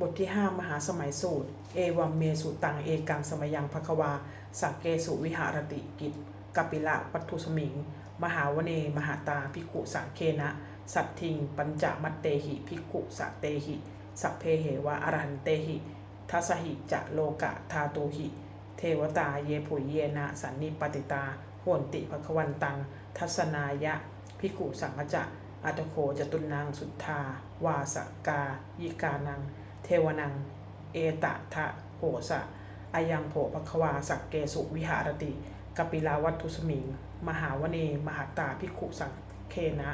บทที่ 5 มหาสมัยสูตร เอวัมเมสุตังเอกังสมยังภควาสักเกสุวิหารติกิจกัปิละวัตถุสมิง มหาวเน มหาตาภิกขุสังเคนะ สัตทิง ปัญจมัตเตหิภิกขุสะเตหิ สัพเพเหวะอรหันเตหิทัสหิจะโลกะทาตุหิ เทวตาเยผุยเยนะสันนิปติตาโหนติภควันตัง ทัศนายะภิกขุสังฆจะอัตโคจตุนังสุทธาวาสกายิกานัง เทวนัง เอตะทะโหสะอายังโผภควาสักเกสุวิหารติกปิลาวัตถุสมิง มหาวเน มหาตาภิขุสังเคนะ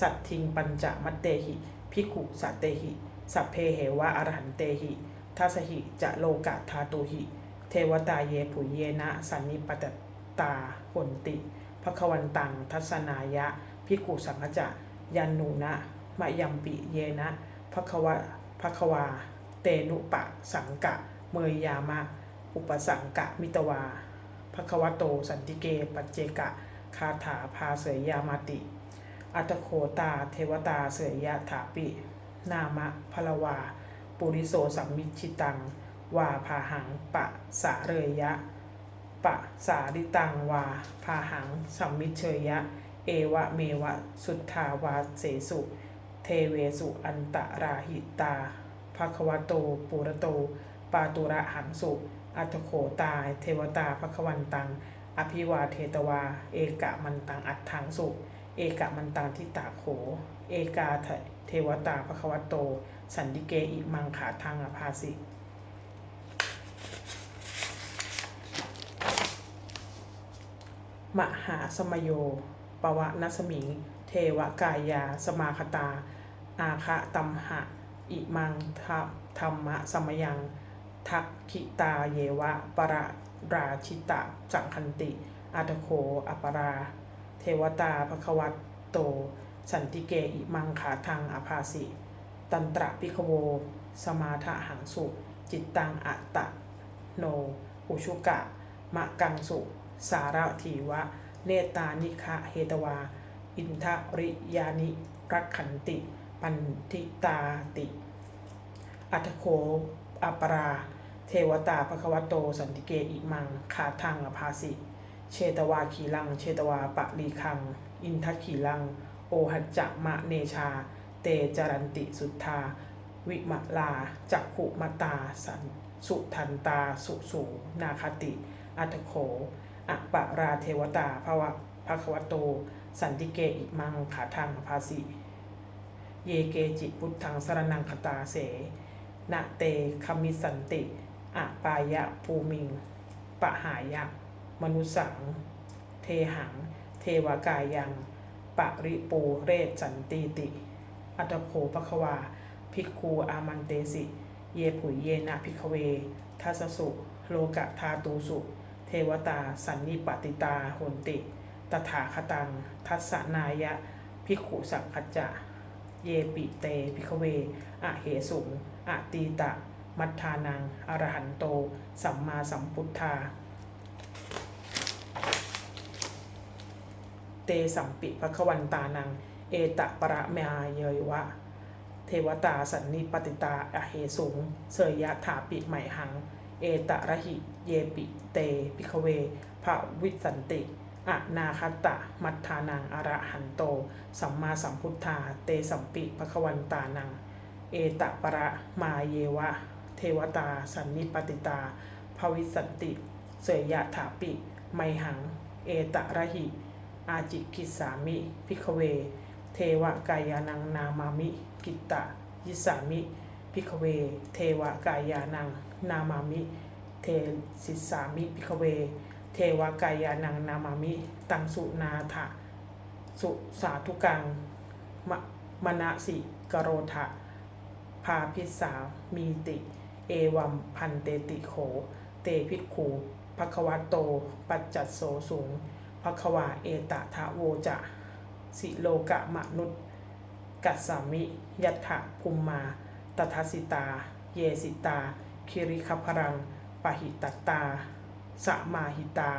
สัตทิงปัญจมัตเตหิภิขุสัตเตหิ สัพเพเหวะอรหันเตหิทัสหิจะโลกะทาตุหิ เทวตาเยปุเยนะ สันนิปตตาหนติภควันตัง ทัศนายะภิขุสังฆจะยันนูนะมะยัมปิเยนะภควะ ภควา เตนุปะสังกะ เมยยามะ อุปสังกะมิตวาภควโตสันติเก ปัจเจกะ คาถาพาเสยยามาติ อัตโคตา เทวตาเสยยะถาปิ นามะพลวา ปุริโสสัมมิชิตัง วาพาหังปะสะเรยยะปะสาริตังวาพาหังสัมมิเชยยะเอวะเมวะ สุทธาวาเสสุ เทเวสุอันตราหิตาภควโต ปุระโต ปาตุระหังสุ อัตโขตาเทวตาภควันตัง อภิวาเทตวา เอกะมันตังอัตถังสุ เอกะมันตังทิตาโข เอกาเทวตาภควโต สันติเกอิมังขาทางอภาสิมหาสมโย ปวะนัสมิง เทวกายา สมาคตา อาคะตัมหะ อิมังทะธรรมะสมยัง ทักขิตาเยวะ ปราราชิตะสังคันติ อัตโคอปรา เทวตาภควัตโต สันติเกอิมังขาทางอภาสิ ตันตระพิคโว สมาทะหังสุ จิตตังอัตตะ โน อุชุกะ มะกังสุ สาระถีวะ เนตานิคะ เฮตวา อินทริยานิรักขันติ ปันทิตาติ อัตโคอัปรา เทวตาภควโต สันติเกอิมัง ขาทางอภาสิ เชตวาขีลัง เชตวาปะลีคัง อินทขีลัง โอหัจจะมะเนชา เตจรันติสุทธา วิมลาจักขุมตาสันสุทันตาสุสูนาคติ อัตโขอัปะราเทวตาภวะภควโต สันติเกอิมังขาทางอภาสิ เยเกจิพุทธังสรนังคตาเสนะเตคมิสันติอะปายะภูมิง ปะหายะ มนุสัง เทหัง เทวกายัง ปะริปูเรศสันติติ อัตโขปะควา ภิกคูอามันเตสิ เยผุยเยนะภิกเวทัสสุ โลกะทาตูสุ เทวตาสันนิปติตาโหนติ ตถาคตัง ทัสนายะ ภิกขุสังคจจะ เยปิเตภิกเวอะเหสุงอะตีตะ มัทธานังอรหันโต สัมมาสัมพุทธา เตสัมปิภควันตานัง เอตะประมายเยวะ เทวตาสันนิปติตาอเหสุงเสยยะถาปิใหม่หัง เอตะระหิ เยปิเตพิคเวภวิสันติ อนาคตะ มัทธานังอระหันโต สัมมาสัมพุทธา เตสัมปิภควันตานัง เอตะประมาเยวะ เทวตา สันนิปติตาภวิสันติ เสยยะถาปิ ไมหัง เอตะระหิ อาจิกิสามิ พิกเว เทวกายานังนามามิ กิตตะ ยิสามิ พิกเว เทวกายานัง นามามิ เทสิสามิ พิกเว เทวกายานังนามามิ ตังสุนาถะสุสาธุกังมะมณสิกโรทะพาพิสามีติ เอวัมพันเตติโข เตพิขูภควโต ปัจจัสโสสูงภควาเอตทะโวจะ สิโลกะมนุษย์กัสสามิ ยัตถะภูมมาตทัสิตา เยสิตา คิริคพรังปะหิตตา สมาหิตา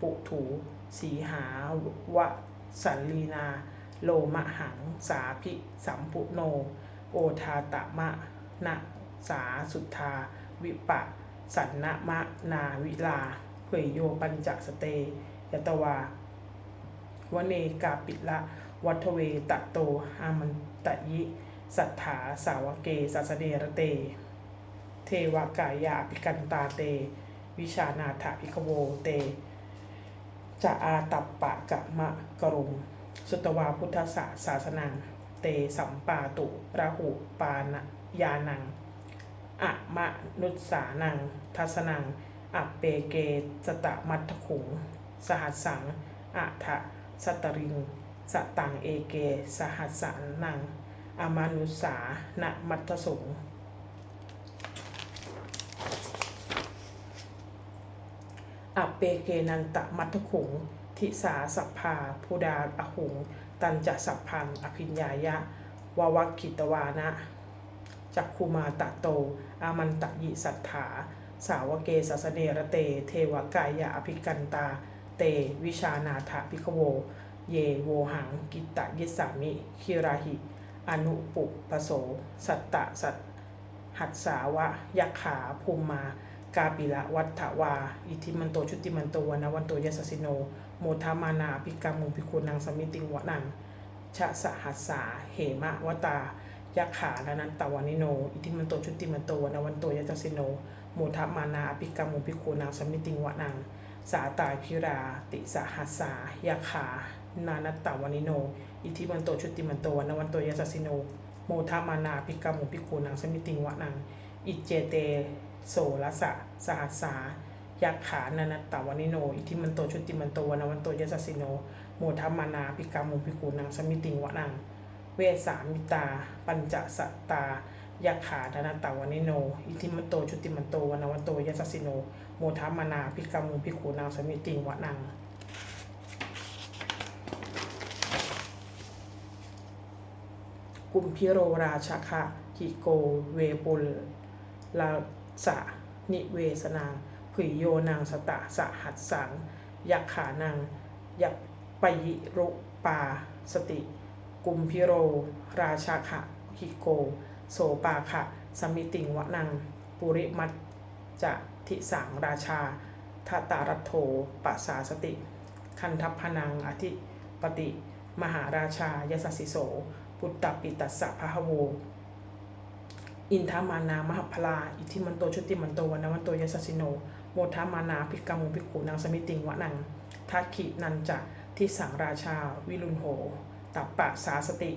ปุถูสีหาวะสันลีนา โลมะหัง สาภิสัมปุโน โอทาตะมะนะสาสุทธา วิปะ สันนะมะนาวิลาเผยโยปัญจสเตยตวาวเนกาปิละ วัทเวตะโตอามันตะยิ สัทธาสาวเกสัสเดรเต เทวกายาภิกันตาเต วิชานาถาภิกโวเต จะอาตัปปะกะมะกรุง สุตวาพุทธศาสาสนัง เตสัมปาตุราหุปานยานังอะมะนุสานัง ทัสนังอะเปเกสตะมัทขุง สหัสสังอะทะสตริง สตังเอเก สหัสสานังอามานุสานะมัทสุง อเปเกนันตะมัทขุง ทิสาสัพพาภูดาอหุง ตันจะสัพพังอภิญญายะววัคคิตวานะจักคุมาตะโต อามันตะยิสัทธา สาวเกสสเนระเต เทวกายะอภิกันตา เต วิชานาถพิกโว เยโวหัง กิตะยิสามิ คิราหิ อนุปุปโส สัตตะสัตหัสสาวะยักขาภูมมา กาปิละวัฏฐวา อิทิมันโตชุติมันโตวนาวันโตยสสสิโน โมทามานาภิกามุภิกขุนังสมิติงวะนังชะสหัสสาเหมะวตายักขานานันตวานิโน อิทิมันโตชุติมันโตวนาวันโตยสสสิโน โมทามานาภิกามุภิกขุนังสมิติงวะนัง สาตาคิราติสหัสสายักขานานัตตวานิโน อิทิมันโตชุติมันโตวนาวันโตยสสสิโน โมทามานาภิกามุภิกขุนังสมิติงวะนัง อิเจเต โสรสะสหัสสายักขานานัตตวานิโน อิทิมันโตชุติมันโตวนาวันโตยสสสิโนโมทัมมานาภิกามุภิกูนังสมิติงวะนัง เวสามิตา ปัญจสตายักขานานัตตวานิโน อิทิมันโตชุติมันโตวนาวันโตยสสสิโนโมทัมมานาภิกามุภิกูนังสมิติงวะนังกุมพิโรราชคะหิโกเวปุลลา สะนิเวสนางผุยโยนางสตะสหัสสังยักขานังยักปยิรุปาสติ กุมพิโร ราชาคะหิโก โสปาคะสมิติงวะนัง ปุริมัจจะทิสังราชาทาตารัตโถปัสสาสติ คันทัพพนังอธิปติ มหาราชายสสิโส ปุตตปิตัสสะพะหะโว อินทามานามหพลา อิทิมันโตชุติมันโตวันวันโตยสสสิโน โมทามานาภิกามุภิขุนางสมิติงวะนังทักขินันจะที่สังราชา วิรุณโห ตัปปะสาสติ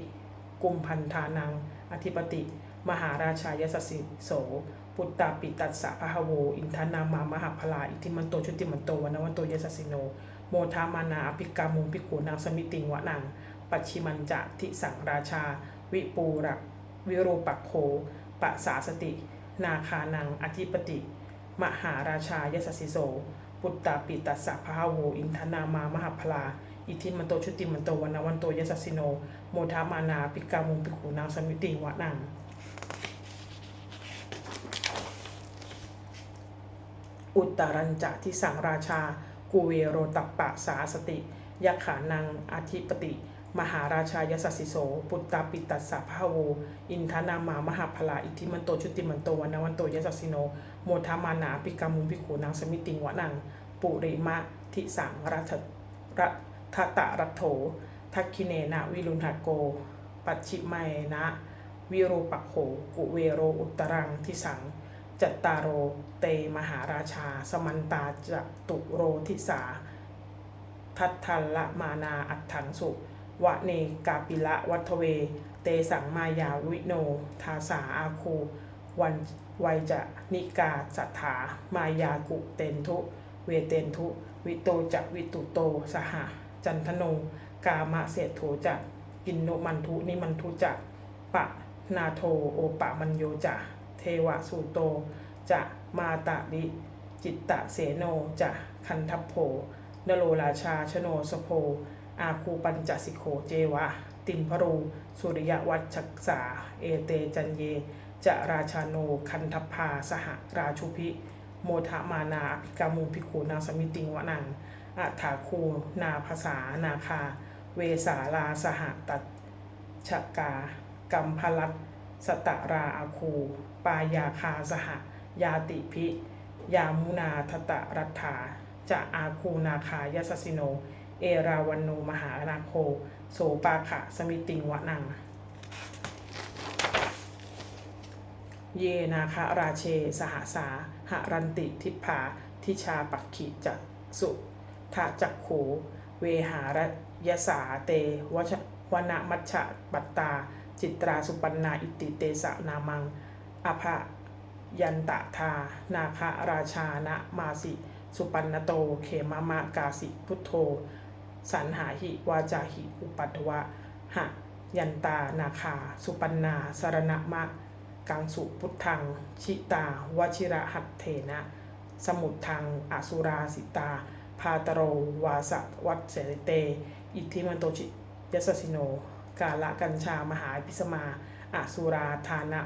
กุมพันธานัง อธิปติ มหาราชายสสสิโส ปุตตาปิตัสสะพะหะโว อินทานามามหพลา อิทิมันโตชุติมันโตวันวันโตยสสสิโน โมทามานาภิกามุภิขุนางสมิติงวะนัง ปัจฉิมันจะทิสังราชา วิปูระวิโรปักโค ปะสาสติ นาคานังอธิปติ มหาราชายสสสิโส ปุตตาปิตัสสะพะหะโวอินทนามามหพลา อิทิมันโตชุติมันโตวันวันโตยสสสิโน โมทามานาปิกามุงปิขุนางสมิติงวะนังอุตรัญจะที่สังราชากุเวโรตัปปะสาสติยกขานังอธิปติ มหาราชายสสสิโส ปุตตาปิตัสสะพะโว อินทนามามหาพลาอิทิมันโตชุติมันโตวันวันโตยสสสิโน โมทามานาปิกามุงพิขูนางสมิติงวะนัง ปุริมะทิสังรัตรัทตะรัตโถ ทักคิเนนะวิรุณหโก ปัจฉิมยนะ วิโรปักโข กุเวโรอุตรังทิสัง จัตตาโรเตมหาราชา สมันตาจตุโรทิสา ทัทัลละมานาอัตถังสุ วะเนกาปิละวัทเว เตสังมายาวิโน ทาสาอาคู วันไวยจะนิกาสัทธามายากุเตนทุ เวเตนทุ วิโตจะวิตุโต สหจันทโน กามะเศรษโถจะกินโนมันทุนิมันทุจะปะนาโทโอปะมันโยจะเทวสูโตจะมาตะลิจิตตะเสโนจะคันทัพโพนโรราชาชโนสโพ อาคูปัญจสิโขเจวะ ติมพรู สุริยวัชักษา เอเตจันเย จะราชาโน คันทัพาสหราชุพิ โมทะมานาอภิกามุภิกขุนางสมิติงวะนังอัฏฐาคูนาภาษานาคา เวสาลาสหตัดชกา กัมพลัตสตะราอาคู ปายาคาสห ยาติพิ ยามุนาทตะรัฐาจะอาคูนาคายสสิโน เอราวันโนมหานาโค โสปาขะสมิติงวะนัง เยนาคาราเช สหสาหรันติทิพาทิชาปักขิจะสุทะจักโขเวหารยสาเตวชวนมัชฌะปัตตา จิตราสุปันนาอิติเตสะนามังอภะยันตะทา นาคาราชานะมาสิ สุปันนโต เขมามะกาสิพุทโธ สันหาหิวาจาหิอุปัตวะหะยันตานาคา สุปันนาสารณมะ กังสุพุทธัง ชิตาวชิระหัตเถนะ สมุทธังอสุราสิตา พาตโรวาสวัตเสเต อิทธิมันโตชิยสสิโน กาละกัญชามหาพิสมาอสุราธานะ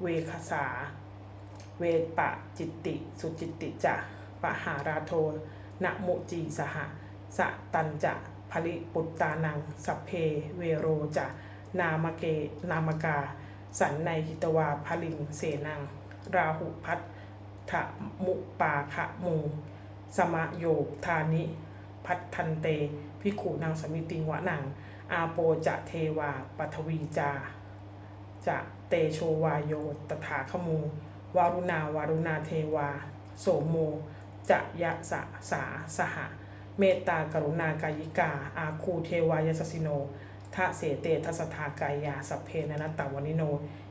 เวคสา เวปะจิตติ สุจิตติจะปะหาราโทนะมุจีสหะ สะตันจะภลิปุตตานัง สัพเพเวโรจะนามเกนามกา สันในหิตวาพลิงเสนัง ราหุพัทธมุปาคะมูสมะโยธานิ พัททันเตพิขุนางสมิติงวะนัง อาโปจะเทวาปัทวีจา จะเตโชวาโยตถาคมู วารุณาวารุณาเทวา โสโม จะยะสะสาสหะ เมตตากรุณากายิกา อาคูเทวายสสิโนทะเสเตทัสทากายาสัพเพนนัตตวานิโน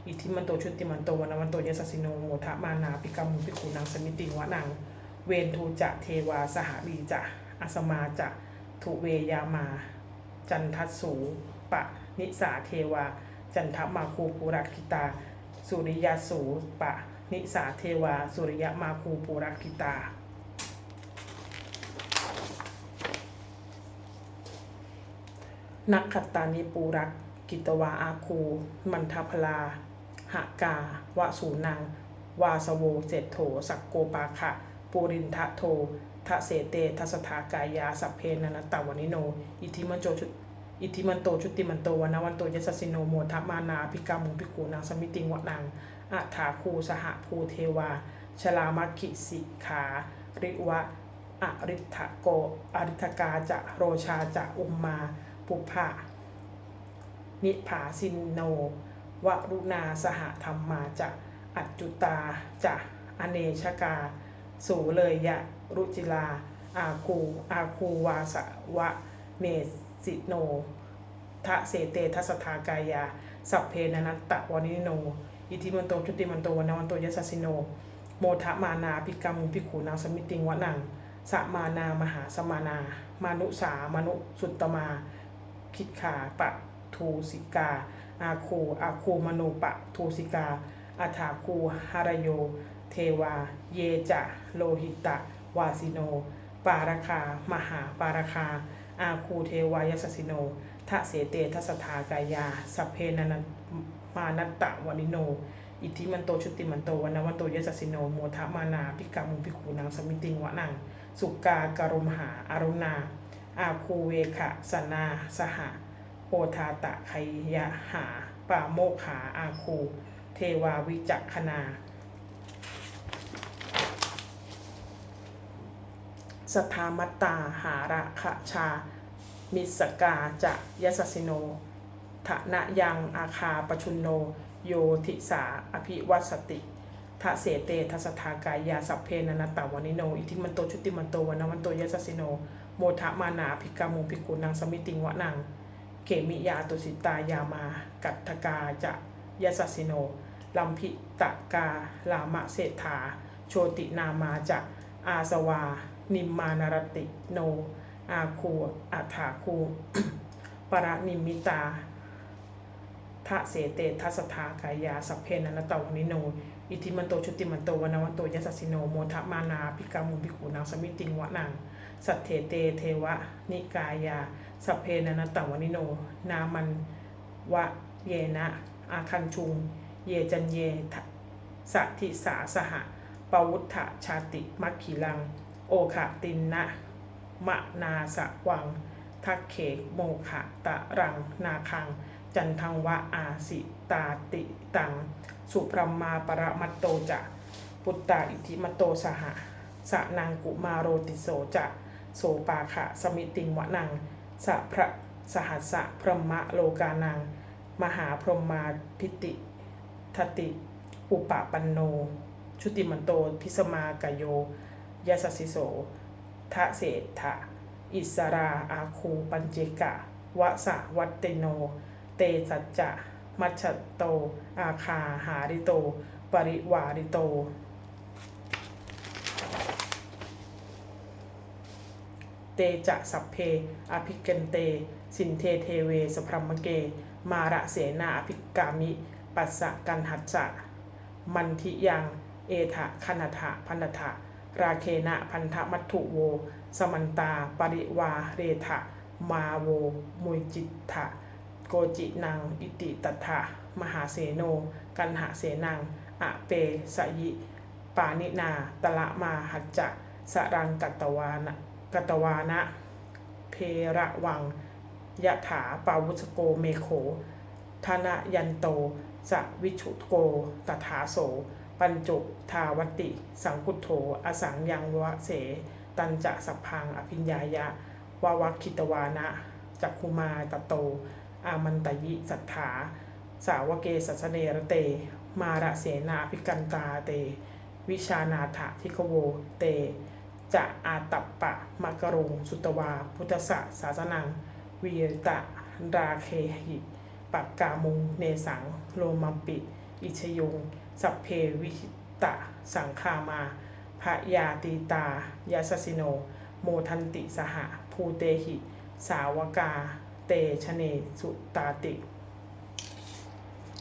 อิทิมันโตชุติมันโตวนามันโตยสสิโนโมทะมานาปิกามุปิคูนังสมิติงวะนัง เวนทูจะเทวาสหรีจะอสมาจะทุเวยามา จันทัสสูปะนิสาเทวา จันทมาคูปุรักิตา สุริยสูปะนิสาเทวา สุริยมาคูปุรักิตา นักขัตตานิปูรัก กิตวาอาคู มันทพลา หากาวะสูนัง วาสโวเจตโถ สักโกปาคะปูรินทะโททะเสเตทัสถากายาสัพเพนนตตวานิโน อิทิมันโจชุอิทิมันโตชุติมันโตวนาวันโตยสสสิโนโมทะมานาพิกามุพิคูนางสมิติงวะนังอัฐาคูสหภูเทวาชลามัคคิสิขาริวะอริทะโกอริทกาจะโรชาจะอุมมา ปุพะนิผาสินโนวรุณาสหธรรมมาจะอัจจุตาจะอเนชกา สูเลยยะรุจิลา อาคูอาคูวาสวะเมสิโนทะเสเตทัสถากายา สัพเพนนัตตะวานิโน อิทิมันโตชุติมันโตวันนวันโตยสสสิโน โมทะมานาพิกามุพิขูนาสมิติงวะนังสมานามหาสมานา มานุสามนุสุตตมา คิดขาปะทูสิกา อาคูอาคูมโนปะทูสิกาอาถาคูหารโย เทวา เยจะ โลหิตะ วาสิโน ปาราคา มหาปาราคา อาคูเทวายสสิโนทะเสเตทัสถากายา สัพเพนันมานัตตะวานิโน อิทธิมันโตชุติมันโตวันวันโตยสสสิโนโมทะมานาพิกามุพิขูนางสมิติงวะนัง สุกากรมหาอารุณา อาคูเวคะสนาสหะโอทาตะไคยะหาปาโมกขาอาคู เทวาวิจักขนาสทามัตตาหาระคชา มิสกาจะยสสสิโนทนะยังอาคาปชุนโน โยทิสาอภิวัสติทะเสเตทัสทากายาสัพเพนนตตวานิโน อิทิมันโตชุติมันโตวันวันโตยสสิโน โมทะมานาภิกามุภิกุนังสมิติงวะนังเกมิยาตุสิตายามา กัตถกาจะยสสสิโนลัมพิตะกาลามะเศรษฐา โชตินามาจะอาสวา นิมมานารติโน อาคูอัฐาคูปรนิมิตาทะเสเตทัสทากายาสัพเพนันตวนิโน อิทิมันโตชุติมันโตวนนวันโตยสสสิโน โมทะมานาภิกามุภิขูนางสมิติงวะนัง สัทเถเตเทวะ นิกายาสัพเพนันตวนิโน นามันวะเยนะ อาคันชุง เยจันเยสัทิสาสหะปวุฒะชาติมัคคิลัง โอคะตินนะมะนาสะวัง ทักเขโมขะตะรัง นาคัง จันทังวะอาสิตาติตัง สุพรมมาปรมัตโตจะ ปุตตาอิทิมโตสหะสะนังกุมาโรติโสจะ โสปาขะสมิติงวะนังสะพระสหัสสะพรหมะโลกานัง มหาพรหมาทิติทติ อุปปันโน ชุติมันโตพิสมากโยยสสสิโสทะเศษทะอิสราอาคูปัญเจกะวะสะวัตเตโน เตสัจจะ มัชโต อาคาหาริโต ปริวาริโต เต จะสัพเพอภิกันเต สินเทเทเวสพรมเก มาระเสนาอภิกามิ ปัสสะกันหัสสะมันทิยังเอทะคณทะพันธะราเคนะพันธมัตถุโว สมันตา ปริวาเรทะ มาโว มุยจิตถะ โกจินัง อิติตัถะ มหาเสโน กันหาเสนัง อะเปสยิ ปานินา ตละมาหัจจะ สรังกัตวานะ กัตวานะ เพระวัง ยะถาปาวุสโกเมโขธนยันโต สวิชุโก ตถาโส ปัญจุทาวติ สังกุโถอสังยังวะเส ตันจะสัพพัง อภิญญายะ วาวัคคิตวานะ จักคุมาตโต อามันตยิ สัทธา สาวเกสัสเนรเต มาระเสนาภิกันตาเต วิชานาถะทิคโว เต จะอาตัปปะมะกรุง สุตวา พุทธสสาสนังวีตะราเคหิปักกามุง เนสัง โลมัมปิ อิชยง สัพเพวิหิตะสังคามาพระยาตีตายาสสิโน โมทันติสหภูเตหิ สาวกา เตชะเนสุตาติ